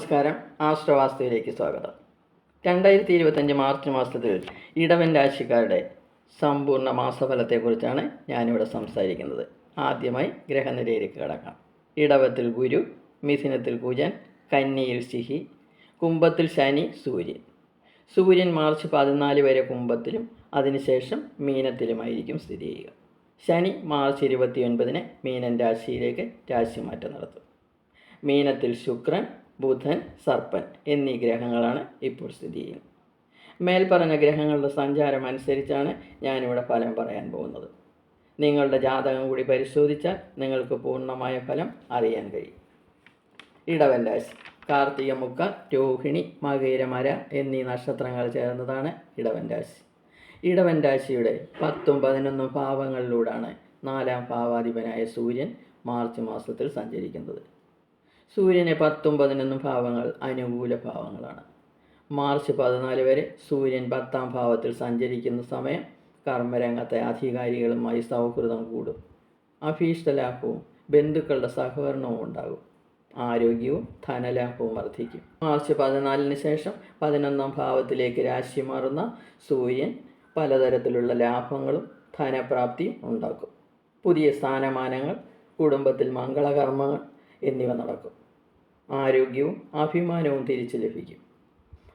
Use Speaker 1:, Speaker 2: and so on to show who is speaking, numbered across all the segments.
Speaker 1: Master ആശ്രവാസ്തയിലേക്ക് സ്വാഗതം. രണ്ടായിരത്തി ഇരുപത്തഞ്ച് മാർച്ച് മാസത്തിൽ ഇടവൻ രാശിക്കാരുടെ സമ്പൂർണ മാസഫലത്തെക്കുറിച്ചാണ് ഞാനിവിടെ സംസാരിക്കുന്നത്. ആദ്യമായി ഗ്രഹനിരയിലേക്ക് കടക്കാം. ഇടവത്തിൽ ഗുരു മിഥുനത്തിൽ കുജൻ കന്നിയിൽ സിഹി കുംഭത്തിൽ ശനി സൂര്യൻ. സൂര്യൻ മാർച്ച് പതിനാല് വരെ കുംഭത്തിലും അതിനുശേഷം മീനത്തിലുമായിരിക്കും സ്ഥിതി ചെയ്യുക. ശനി മാർച്ച് ഇരുപത്തിയൊൻപതിന് മീനൻ രാശിയിലേക്ക് രാശിമാറ്റം നടത്തും. മീനത്തിൽ ശുക്രൻ ബുധൻ സർപ്പൻ എന്നീ ഗ്രഹങ്ങളാണ് ഇപ്പോൾ സ്ഥിതി ചെയ്യുന്നത്. മേൽപ്പറഞ്ഞ ഗ്രഹങ്ങളുടെ സഞ്ചാരം അനുസരിച്ചാണ് ഞാനിവിടെ ഫലം പറയാൻ പോകുന്നത്. നിങ്ങളുടെ ജാതകം കൂടി പരിശോധിച്ചാൽ നിങ്ങൾക്ക് പൂർണമായ ഫലം അറിയാൻ കഴിയും. ഇടവൻ രാശി കാർത്തിക മുക്ക രോഹിണി മകീരമര എന്നീ നക്ഷത്രങ്ങൾ ചേർന്നതാണ് ഇടവൻ രാശി. ഇടവൻ രാശിയുടെ പത്തും പതിനൊന്നും ഭാവങ്ങളിലൂടെയാണ് നാലാം ഭാവാധിപനായ സൂര്യൻ മാർച്ച് മാസത്തിൽ സഞ്ചരിക്കുന്നത്. സൂര്യന് പത്തും പതിനൊന്നും ഭാവങ്ങൾ അനുകൂല ഭാവങ്ങളാണ്. മാർച്ച് പതിനാല് വരെ സൂര്യൻ പത്താം ഭാവത്തിൽ സഞ്ചരിക്കുന്ന സമയം കർമ്മരംഗത്തെ അധികാരികളുമായി സൗഹൃദം കൂടും. അഭീഷ്ടലാഭവും ബന്ധുക്കളുടെ സഹകരണവും ഉണ്ടാകും. ആരോഗ്യവും ധനലാഭവും വർദ്ധിക്കും. മാർച്ച് പതിനാലിന് ശേഷം പതിനൊന്നാം ഭാവത്തിലേക്ക് രാശി മാറുന്ന സൂര്യൻ പലതരത്തിലുള്ള ലാഭങ്ങളും ധനപ്രാപ്തിയും ഉണ്ടാക്കും. പുതിയ സ്ഥാനമാനങ്ങൾ കുടുംബത്തിൽ മംഗളകർമ്മങ്ങൾ എന്നിവ നടക്കും. ആരോഗ്യവും അഭിമാനവും തിരിച്ചു ലഭിക്കും.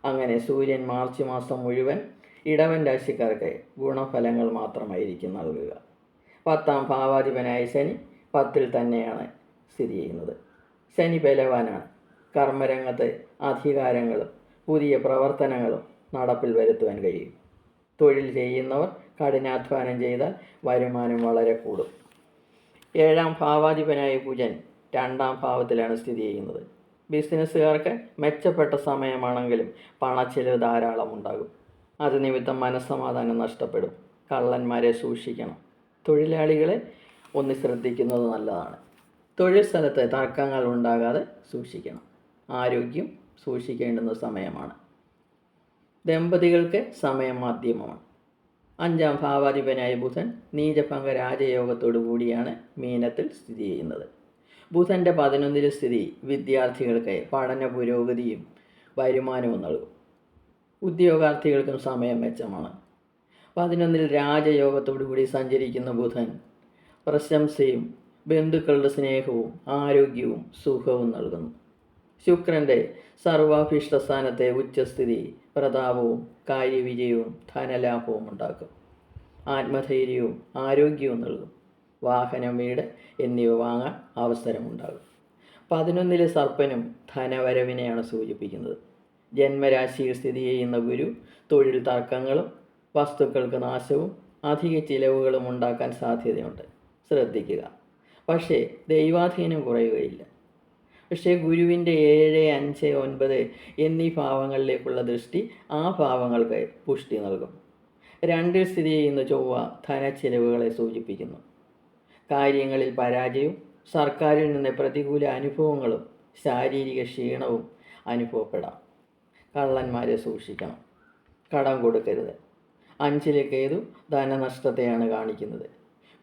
Speaker 1: അങ്ങനെ സൂര്യൻ മാർച്ച് മാസം മുഴുവൻ ഇടവൻ രാശിക്കാർക്ക് ഗുണഫലങ്ങൾ മാത്രമായിരിക്കും നൽകുക. പത്താം ഭാവാധിപനായ ശനി പത്തിൽ തന്നെയാണ് സ്ഥിതി ചെയ്യുന്നത്. ശനി ബലവാനാണ്. കർമ്മരംഗത്ത് അധികാരങ്ങളും പുതിയ പ്രവർത്തനങ്ങളും നടപ്പിൽ വരുത്തുവാൻ കഴിയും. തൊഴിൽ ചെയ്യുന്നവർ കഠിനാധ്വാനം ചെയ്താൽ വരുമാനം വളരെ കൂടും. ഏഴാം ഭാവാധിപനായ കുജൻ രണ്ടാം ഭാവത്തിലാണ് സ്ഥിതി ചെയ്യുന്നത്. ബിസിനസ്സുകാർക്ക് മെച്ചപ്പെട്ട സമയമാണെങ്കിലും പണച്ചെലവ് ധാരാളം ഉണ്ടാകും. അത് നിമിത്തം മനസ്സമാധാനം നഷ്ടപ്പെടും. കള്ളന്മാരെ സൂക്ഷിക്കണം. തൊഴിലാളികളെ ഒന്ന് ശ്രദ്ധിക്കുന്നത് നല്ലതാണ്. തൊഴിൽ സ്ഥലത്ത് തർക്കങ്ങൾ ഉണ്ടാകാതെ സൂക്ഷിക്കണം. ആരോഗ്യം സൂക്ഷിക്കേണ്ടുന്ന സമയമാണ്. ദമ്പതികൾക്ക് സമയം മാധ്യമമാണ്. അഞ്ചാം ഭാവാധിപനായ ബുധൻ നീചഭംഗ രാജയോഗത്തോടു കൂടിയാണ് മീനത്തിൽ സ്ഥിതി ചെയ്യുന്നത്. ബുധന്റെ പതിനൊന്നിലെ സ്ഥിതി വിദ്യാർത്ഥികൾക്ക് പഠന പുരോഗതിയും വരുമാനവും നൽകും. ഉദ്യോഗാർത്ഥികൾക്കും സമയം മെച്ചമാണ്. പതിനൊന്നിൽ രാജയോഗത്തോടുകൂടി സഞ്ചരിക്കുന്ന ബുധൻ പ്രശംസയും ബന്ധുക്കളുടെ സ്നേഹവും ആരോഗ്യവും സുഖവും നൽകുന്നു. ശുക്രന്റെ സർവാഭീഷ്ട സ്ഥാനത്തെ ഉച്ചസ്ഥിതി പ്രതാപവും കാര്യവിജയവും ധനലാഭവും ഉണ്ടാക്കും. ആത്മധൈര്യവും ആരോഗ്യവും നൽകും. വാഹനം വീട് എന്നിവ വാങ്ങാൻ അവസരമുണ്ടാകും. പതിനൊന്നിലെ സർപ്പനും ധനവരവിനെയാണ് സൂചിപ്പിക്കുന്നത്. ജന്മരാശിയിൽ സ്ഥിതി ചെയ്യുന്ന ഗുരു തൊഴിൽ തർക്കങ്ങളും വസ്തുക്കൾക്ക് നാശവും അധിക ചിലവുകളും ഉണ്ടാക്കാൻ സാധ്യതയുണ്ട്. ശ്രദ്ധിക്കുക. പക്ഷേ ദൈവാധീനം കുറയുകയില്ല. പക്ഷേ ഗുരുവിന്റെ ഏഴ് അഞ്ച് ഒൻപത് എന്നീ ഭാവങ്ങളിലേക്കുള്ള ദൃഷ്ടി ആ ഭാവങ്ങൾക്ക് പുഷ്ടി നൽകും. രണ്ടിൽ സ്ഥിതി ചെയ്യുന്ന ചൊവ്വ ധനച്ചിലവുകളെ സൂചിപ്പിക്കുന്നു. കാര്യങ്ങളിൽ പരാജയവും സർക്കാരിൽ നിന്ന് പ്രതികൂല അനുഭവങ്ങളും ശാരീരിക ക്ഷീണവും അനുഭവപ്പെടാം. കള്ളന്മാരെ സൂക്ഷിക്കണം. കടം കൊടുക്കരുത്. അഞ്ചിലേക്കേതു കേതു ധനനഷ്ടത്തെയാണ് കാണിക്കുന്നത്.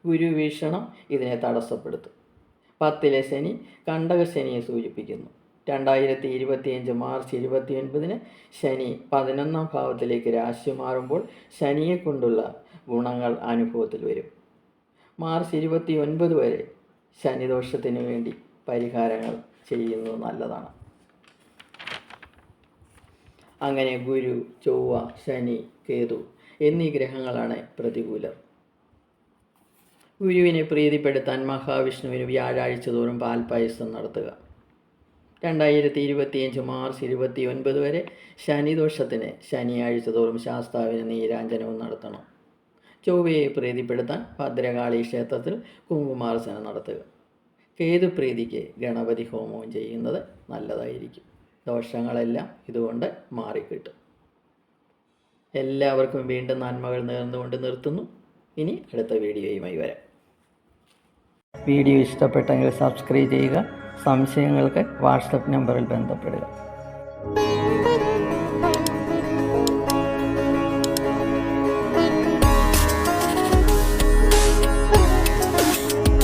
Speaker 1: ഗുരുവീക്ഷണം ഇതിനെ തടസ്സപ്പെടുത്തും. പത്തിലെ ശനി കണ്ടകശനിയെ സൂചിപ്പിക്കുന്നു. രണ്ടായിരത്തി ഇരുപത്തിയഞ്ച് മാർച്ച് ഇരുപത്തിയൊൻപതിന് ശനി പതിനൊന്നാം ഭാവത്തിലേക്ക് രാശി മാറുമ്പോൾ ശനിയെ കൊണ്ടുള്ള ഗുണങ്ങൾ അനുഭവത്തിൽ വരും. മാർച്ച് ഇരുപത്തി ഒൻപത് വരെ ശനിദോഷത്തിന് വേണ്ടി പരിഹാരങ്ങൾ ചെയ്യുന്നത് നല്ലതാണ്. അങ്ങനെ ഗുരു ചൊവ്വ ശനി കേതു എന്നീ ഗ്രഹങ്ങളാണ് പ്രതികൂലർ ഗുരുവിനെ പ്രീതിപ്പെടുത്താൻ മഹാവിഷ്ണുവിന് വ്യാഴാഴ്ച തോറും പാൽപ്പായസം നടത്തുക. രണ്ടായിരത്തി ഇരുപത്തിയഞ്ച് മാർച്ച് ഇരുപത്തി ഒൻപത് വരെ ശനിദോഷത്തിന് ശനിയാഴ്ച തോറും ശാസ്താവിന് നീരാഞ്ജനവും നടത്തണം. ചൊവ്വയെ പ്രീതിപ്പെടുത്താൻ ഭദ്രകാളി ക്ഷേത്രത്തിൽ കുങ്കുമാർച്ചന നടത്തുക. കേതുപ്രീതിക്ക് ഗണപതി ഹോമവും ചെയ്യുന്നത് നല്ലതായിരിക്കും. ദോഷങ്ങളെല്ലാം ഇതുകൊണ്ട് മാറിക്കിട്ടും. എല്ലാവർക്കും വീണ്ടും നന്മകൾ നേർന്നുകൊണ്ട് നിർത്തുന്നു. ഇനി അടുത്ത വീഡിയോയുമായി വരാം. വീഡിയോ ഇഷ്ടപ്പെട്ടെങ്കിൽ സബ്സ്ക്രൈബ് ചെയ്യുക. സംശയങ്ങൾക്ക് വാട്സപ്പ് നമ്പറിൽ ബന്ധപ്പെടുക.